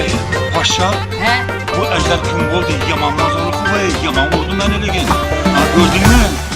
Ağabey, paşa, He? bu ejder kim oldu? Yaman mazarı kuvayı, yaman oldu ben ele. Ha gördün mü?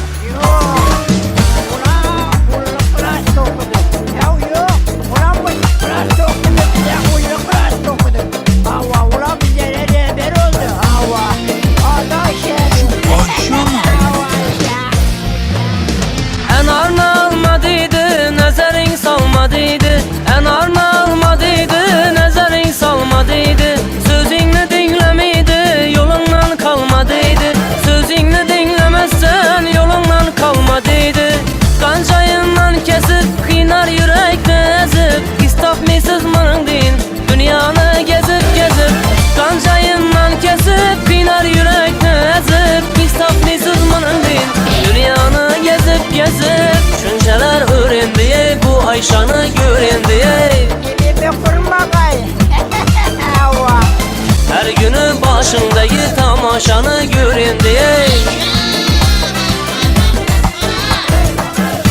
Her günü başındaki tamaşanı görendi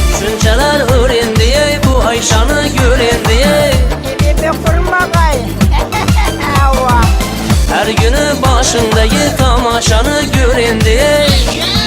Düşünceler öğrendi, bu Ayşanı görendi Her günü başındaki tamaşanı görendi Rəncəsə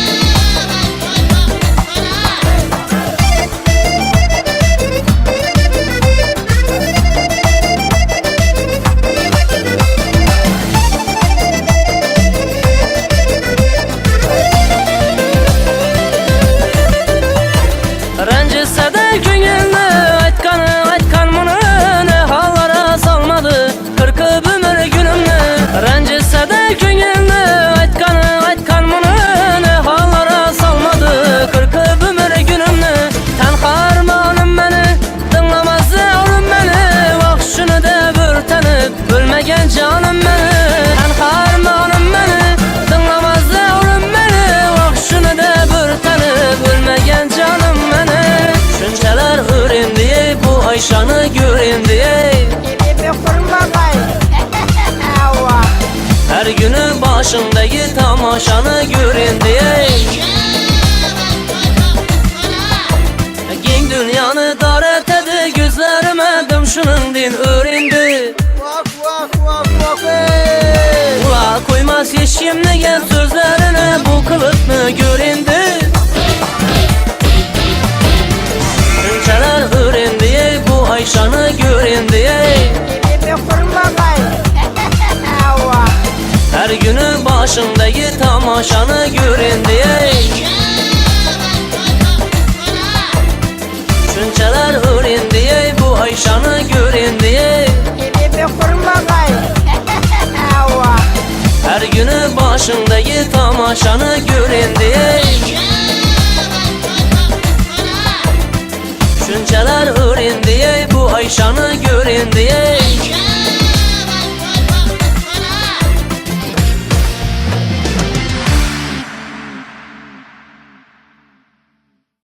Her günü başındaki tamaşanı göründü Gen dünyanı dar etedi Gözlerime dımşının din öğrendi. Ula koymaz yeşim gen sözlerine Bu kılık mı göründü Her günü başındaki tamaşanı göründü Düşünceler öğrendi Bu Ayşanı göründü Her günü başındaki tamaşanı göründü